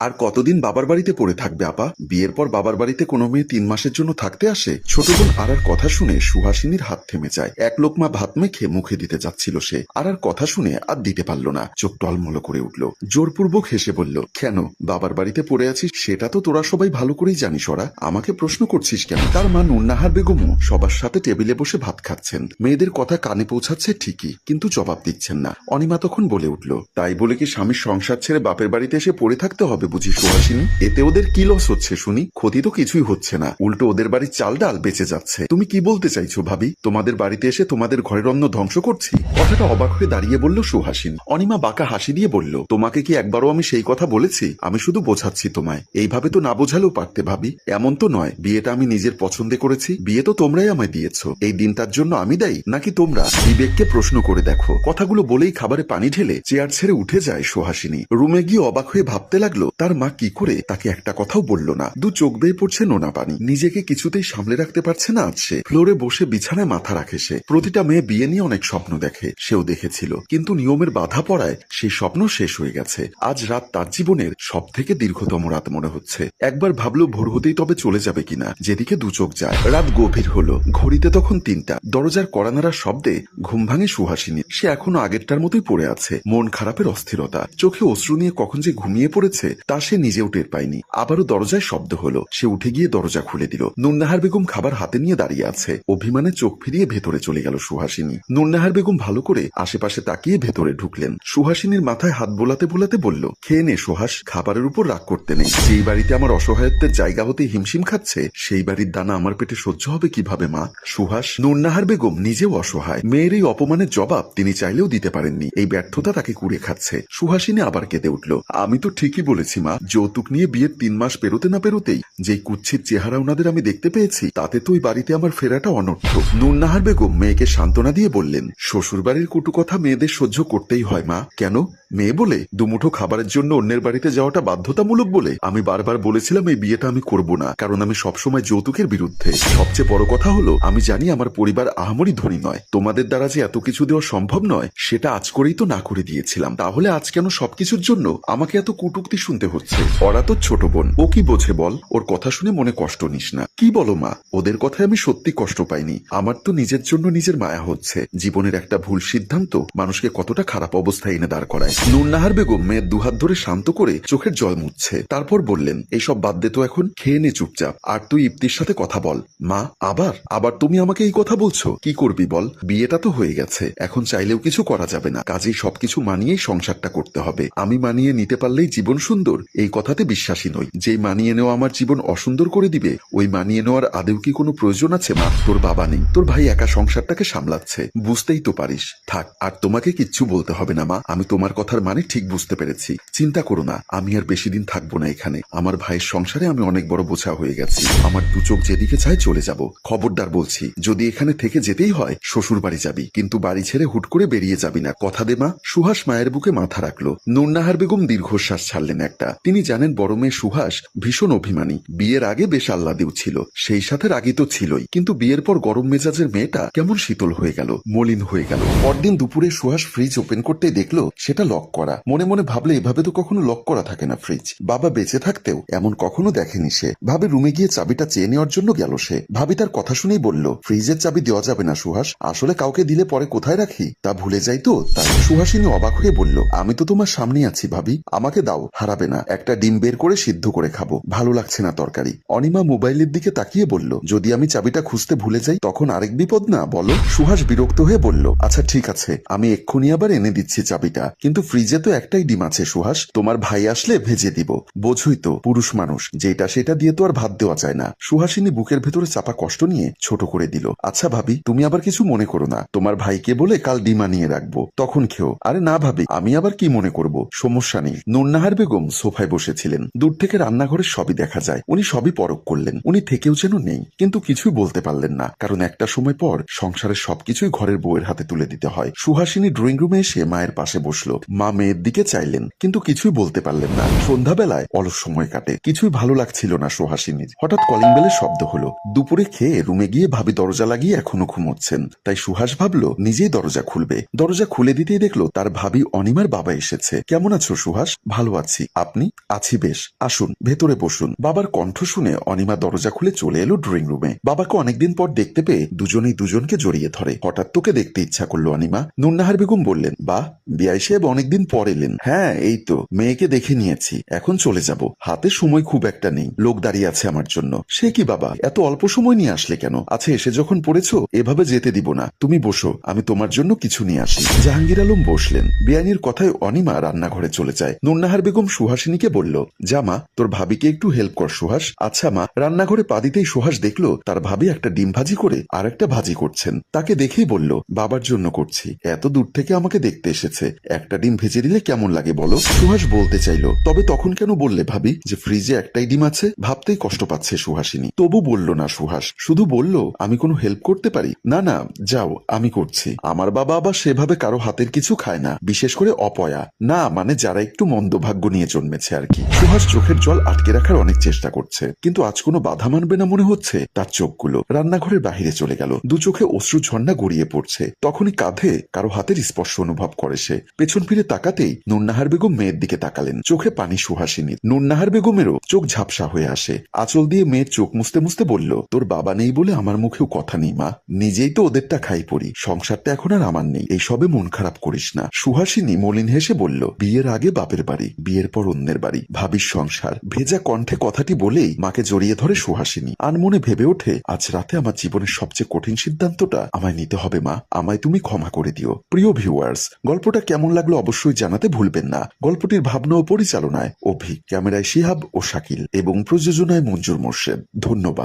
আর কতদিন বাবার বাড়িতে পড়ে থাকবে, আপা? বিয়ের পর বাবার বাড়িতে কোনো মেয়ে তিন মাসের জন্য থাকতে আসে? ছোট বোন আরার কথা শুনে সুহাসিনীর হাত থেমে যায়। এক লোকমা ভাত মেখে মুখে দিতে যাচ্ছিল সে। আরার কথা শুনে আর দিতে পারল না। চোখ টলমল করে উঠল। জোরপূর্বক হেসে বলল, কেন? বাবার বাড়িতে পড়ে আছিস? সেটা তো তোরা সবাই ভালো করেই জানিস, ওরা। আমাকে প্রশ্ন করছিস কেন? তার মা নুন্নাহার বেগমও সবার সাথে টেবিলে বসে ভাত খাচ্ছেন। মেয়েদের কথা কানে পৌঁছাচ্ছে ঠিকই, কিন্তু জবাব দিচ্ছেন না। অনিমা তখন বলে উঠল, তাই বলে কি স্বামীর সংসার ছেড়ে বাপের বাড়িতে এসে পড়ে থাকতে হবে বুঝি সুহাসিনী? এতে ওদের কি লস হচ্ছে শুনি? ক্ষতি তো কিছুই হচ্ছে না। উল্টো ওদের বাড়ির চাল ডাল বেঁচে যাচ্ছে। তুমি কি বলতে চাইছো ভাবি? তোমাদের বাড়িতে এসে তোমাদের ঘরের অন্ন ধ্বংস করছি? কথাটা অবাক হয়ে দাঁড়িয়ে বলল সুহাসিন। অনিমা বাঁকা হাসি দিয়ে বলল, তোমাকে কি একবারও আমি সেই কথা বলেছি? আমি শুধু বোঝাচ্ছি তোমায়। এইভাবে তো না বোঝালেও পারতে ভাবি। এমন তো নয়, বিয়েটা আমি নিজের পছন্দে করেছি। বিয়ে তো তোমরাই আমায় দিয়েছ। এই দিনটার জন্য আমি দায়ী, নাকি তোমরা বিবেককে প্রশ্ন করে দেখো? কথাগুলো বলেই খাবারে পানি ঢেলে চেয়ার ছেড়ে উঠে যায় সুহাসিনী। রুমে গিয়ে অবাক হয়ে ভাবতে লাগল তার মা কি করে তাকে একটা কথাও বলল না? দু চোখ বেয়ে পড়ছে নোনা পানি। নিজেকে কিছুতেই সামলে রাখতে পারছে না আজ সে। ফ্লোরে বসে বিছানায় মাথা রাখে সে। প্রতিটা মেয়ে বিয়ে নিয়ে অনেক স্বপ্ন দেখে, সেও দেখেছিল। কিন্তু নিয়মের বাধা পড়ায় সেই স্বপ্ন শেষ হয়ে গেছে। আজ রাত তার জীবনের সব থেকে দীর্ঘতম রাত মনে হচ্ছে। একবার ভাবলো ভোর হতেই তবে চলে যাবে কিনা, যেদিকে দু চোখ যায়। রাত গভীর হলো। ঘড়িতে তখন তিনটা। দরজার কড়ানাড়ার শব্দে ঘুম ভাঙে সুহাসিনী। সে এখনও আগেরটার মতোই পড়ে আছে। মন খারাপের অস্থিরতা। চোখে অশ্রু নিয়ে কখন যে ঘুমিয়ে পড়েছে তা সে নিজেও টের পায়নি। আবারও দরজায় শব্দ হলো। সে উঠে গিয়ে দরজা খুলে দিল। নুন্নাহার বেগম খাবার হাতে নিয়ে দাঁড়িয়ে আছে। অভিমানে চোখ ফিরিয়ে ভেতরে চলে গেল সুহাসিনী। নুন্নাহার বেগম ভালো করে আশেপাশে তাকিয়ে ভেতরে ঢুকলেন। সুহাসিনীর মাথায় হাত বোলাতে বোলাতে বলল, খেয়ে নে সুহাস, খাবারের উপর রাগ করতে নেই। যেই বাড়িতে আমার অসহায়ত্বের জায়গা হতে হিমশিম খাচ্ছে, সেই বাড়ির দানা আমার পেটে সহ্য হবে কীভাবে, মা? সুহাস নুন্নাহার বেগম নিজেও অসহায়। মেয়ের এই অপমানের জবাব তিনি চাইলেও দিতে পারেননি। এই ব্যর্থতা তাকে কুড়ে খাচ্ছে। সুহাসিনী আবার কেঁদে উঠল, আমি তো ঠিকই বলেছি মা যৌতুক নিয়ে বিয়ের তিন মাস পেরোতে না পেরোতেই, যেই কুচ্ছিত চেহারা ওনাদের আমি দেখতে পেয়েছি, তাতে তো ওই বাড়িতে আমার ফেরাটা অনর্থ নুন্নাহার বেগম মেয়েকে সান্ত্বনা দিয়ে বললেন শ্বশুর বাড়ির কুটু কথা মেয়েদের সহ্য করতেই হয়, মা। কেন? মেয়ে বলে, দুমুঠো খাবারের জন্য অন্যের বাড়িতে যাওয়াটা বাধ্যতামূলক বলে। আমি বারবার বলেছিলাম এই বিয়েটা আমি করব না, কারণ আমি সবসময় যৌতুকের বিরুদ্ধে। সবচেয়ে বড় কথা হলো, আমি জানি আমার পরিবার আহামরি ধনী নয়। তোমাদের দ্বারা যে এত কিছু দেওয়া সম্ভব নয়, সেটা আজ করেই তো না করে দিয়েছিলাম। তাহলে আজ কেন সবকিছুর জন্য আমাকে এত কুটুক্তি শুনতে হচ্ছে? ওরা তো ছোট বোন। ও কি বোঝে বল? ওর কথা শুনে মনে কষ্ট নিস না। কি বলো মা? ওদের কথায় আমি সত্যি কষ্ট পাইনি। আমার তো নিজের জন্য নিজের মায়া হচ্ছে। জীবনের একটা ভুল সিদ্ধান্ত মানুষকে কতটা খারাপ অবস্থায় এনে দাঁড় করায়। নুরনাহার বেগম মেয়ের দুহাত ধরে শান্ত করে চোখের জল মুছছে। তারপর বললেন এইসব বাদ দে তো এখন, খেয়ে নে চুপচাপ। আর তুই ইপ্তির সাথে কথা বল। মা, আবার? আবার তুমি আমাকে এই কথা বলছো? কি করবি বল? বিয়েটা তো হয়ে গেছে। এখন চাইলেও কিছু করা যাবে না। কাজেই সবকিছু মানিয়েই সংসারটা করতে হবে। আমি মানিয়ে নিতে পারলেই জীবন সুন্দর। এই কথাতে বিশ্বাসী নই। যেই মানিয়ে নেওয়া আমার জীবন অসুন্দর করে দিবে, ওই মানিয়ে নেওয়ার আদেও কি কোনো প্রয়োজন আছে মা? তোর বাবা নেই। তোর ভাই একা সংসারটাকে সামলাচ্ছে। বুঝতেই তো পারিস। থাক, আর তোমাকে কিচ্ছু বলতে হবে না মা। আমি তোমার কথার মানে ঠিক বুঝতে পেরেছি। চিন্তা করো না, আমি আর বেশি দিন থাকব না এখানে। আমার ভাইয়ের সংসারে আমি অনেক বড় বোঝা হয়ে গেছি। আমার দু চোখ যেদিকে চায় চলে যাব। খবরদার বলছি, যদি এখানে থেকে যেতেই হয় শ্বশুর বাড়ি যাবি। কিন্তু বাড়ি ছেড়ে হুট করে বেরিয়ে যাবি না। কথা দে মা। সুহাস মায়ের বুকে মাথা রাখল। নুন্নাহার বেগম দীর্ঘশ্বাস ছাড়লেন একটা। তিনি জানেন বড় মেয়ে সুহাস ভীষণ অভিমানী। বিয়ের আগে বেশ আহ্লাদেও ছিল। সেই সাথে রাগী তো ছিলই। কিন্তু বিয়ের পর গরম মেজাজের মেয়েটা কেমন শীতল হয়ে গেল, মলিন হয়ে গেল। পরদিন দুপুরে সুহাস ফ্রিজ ওপেন করতে দেখল সেটা লক করা। মনে মনে ভাবলে এভাবে তো কখনো লক করা থাকে না ফ্রিজ বাবা বেঁচে থাকতেও এমন কখনো দেখেনি সে। ভাবে রুমে গিয়ে চাবিটা চেয়ে নেওয়ার জন্য গেল সে। ভাবি তার কথা শুনেই বলল ফ্রিজের চাবি দেওয়া যাবে না সুহাস আসলে কাউকে দিলে পরে কোথায় রাখি? তা ভুলে যাই তো। তাই সুহাসিনী অবাক হয়ে বলল, আমি তো তোমার সামনে আছি ভাবি। আমাকে দাও, হারাবে না। একটা ডিম বের করে সিদ্ধ করে খাব। ভালো লাগছে না তরকারি। অনিমা মোবাইলের দিকে তাকিয়ে বলল, যদি আমি চাবিটা খুঁজতে ভুলে যাই, তখন আরেক বিপদ না, বলো? সুহাস বিরক্ত হয়ে বলল আচ্ছা ঠিক আছে। আমি এক্ষুনি আবার এনে দিচ্ছি চাবিটা। কিন্তু ফ্রিজে তো একটাই ডিম আছে, সুহাস। তোমার ভাই আসলে ভেজে দিব। বোঝই তো, পুরুষ মানুষ। যেটা সেটা দিয়ে তো আর ভাত দেওয়া যায় না। সুহাসিনী বুকের ভেতরে চাপা কষ্ট নিয়ে ছোট করে দিল আচ্ছা ভাবি, তুমি আবার কিছু মনে করো না। তোমার ভাইকে বলে কাল ডিম আনিয়ে রাখব। তখন খেও। আরে না, ভাবি, আমি আবার কি মনে করব? সমস্যা নেই। নুন্নাহার বেগম সোফায় বসেছিলেন। দূর থেকে রান্নাঘরের সবই দেখা যায়। উনি সবই পরক করলেন। উনি থেকেও যেন নেই, কিন্তু কিছুই বলতে পারলেন না। কারণ একটা সময় পর সংসারের সবকিছুই ঘরের বউয়ের হাতে তুলে দিতে হয়। সুহাসিনী ড্রয়িং রুমে এসে মায়ের পাশে বসল। মা মেয়ের দিকে চাইলেন, কিন্তু কিছুই বলতে পারলেন না। সন্ধ্যাবেলায় অলস সময় কাটে। কিছুই ভালো লাগছিল না সুহাসিনীর। হঠাৎ কলিং বেলের শব্দ হলো। দুপুরে খেয়ে রুমে গিয়ে ভাবি দরজা লাগিয়ে এখনও ঘুমোচ্ছেন। তাই সুহাস ভাবলো, নিজেই দরজা খুলবে। দরজা খুলে দিতেই দেখল, তার ভাবি অনিমার বাবা এসেছে। কেমন আছো সুহাস? ভালো আছি। আপনি? আছি বেশ। আসুন, ভেতরে বসুন। বাবার কণ্ঠ শুনে অনিমা দরজা খুলে চলে এলো ড্রয়িং রুমে। বাবাকে অনেকদিন পর দেখতে পেয়ে দুজনেই দুজনকে জড়িয়ে ধরে। হঠাৎ তোকে দেখতে ইচ্ছা করল অনিমা। নুন্নাহার বেগম বললেন, বাহ, বিআই সাহেব অনেকদিন পর এলেন। হ্যাঁ এই তো, মেয়েকে দেখে নিয়েছি। এখন চলে যাব। হাতে সময় খুব একটা নেই। লোক দাঁড়িয়ে আছে আমার জন্য। সে কি বাবা? এত অল্প সময় নিয়ে আসলে কেন? আচ্ছা এসে যখন পড়েছো, এভাবে যেতে দিব না। তুমি বসো, আমি তোমার জন্য কিছু নিয়ে আসি। জাহাঙ্গীর আলম বসলেন। বিয়ানির কথায় অনিমা রান্নাঘরে চলে যায়। নুন্নাহার বেগম সুহাসিনীকে বলল জামা তোর ভাবিকে একটু হেল্প কর সুহাস। আচ্ছা মা, রান্নাঘরে পা দিতেই সুহাস দেখল, তার ভাবি একটা ডিম ভাজি করে আর একটা ভাজি করছেন। তাকে দেখেই বলল, বাবার জন্য করছি। এত দূর থেকে আমাকে দেখতে এসেছে। একটা ডিম ভেজে দিলে কেমন লাগে বলো? সুহাস বলতে চাইলো, তবে তখন কেন বললে ভাবি যে ফ্রিজে একটাই ডিম আছে? ভাবতেই কষ্ট পাচ্ছে সুহাসিনী। তবু বলল না সুহাস, শুধু বলল, আমি কোনো হেল্প করতে পারি? না না, যাও, আমি করছি। আমার বাবা আবার সেভাবে কারও হাতের কিছু খায় না, বিশেষ করে অপয়া। না মানে যারা একটু মন্দভাগ্য নিয়ে জন্মেছে আর কি। সুহাস চোখের জল আটকে রাখার অনেক চেষ্টা করছে, কিন্তু আজ কোনো বাধা মানবে না মনে হচ্ছে তার চোখগুলো। রান্নাঘরের বাহিরে চলে গেল। দু চোখে অশ্রু ঝর্ণা গড়িয়ে পড়ছে। তখনই কাঁধে কারও হাতের স্পর্শ অনুভব করে সে। পেছন ফিরে তাকাতেই নুন্নাহার বেগম মেয়ের দিকে তাকালেন। চোখে পানি সুহাসিনী নুন্নাহার বেগমেরও চোখ ঝাপসা হয়ে আসে। আঁচল দিয়ে মেয়ের চোখ মুছতে মুছতে বলল, তোর বাবা নেই বলে আমার মুখেও কথা নেই, মা। নিজেই তো ওদেরটা খাই পড়ি। সংসারটা এখন আর আমার নেই। এই সবে মন খারাপ করিস না। সুহাসিনী মলিন হেসে বলল, বিয়ের আগে বাপের বাড়ি। বিয়ের পর অন্যের বাড়ি। ভাবির সংসার। ভেজা কণ্ঠে কথাটি বলেই মাকে জড়িয়ে ধরে সুহাসিনী। আনমনে ভেবে ওঠে, আজ রাতে আমার জীবনের সবচেয়ে কঠিন সিদ্ধান্তটা আমায় নিতে হবে, মা। আমায় তুমি ক্ষমা করে দিও। প্রিয় ভিউয়ার্স গল্পটা কেমন লাগল অবশ্যই জানাতে ভুলবেন না। গল্পটির ভাবনা ও পরিচালনায় অভি, ক্যামেরায় শিহাব ও শাকিল এবং প্রযোজনায় মঞ্জুর মোর্শেদ। ধন্যবাদ।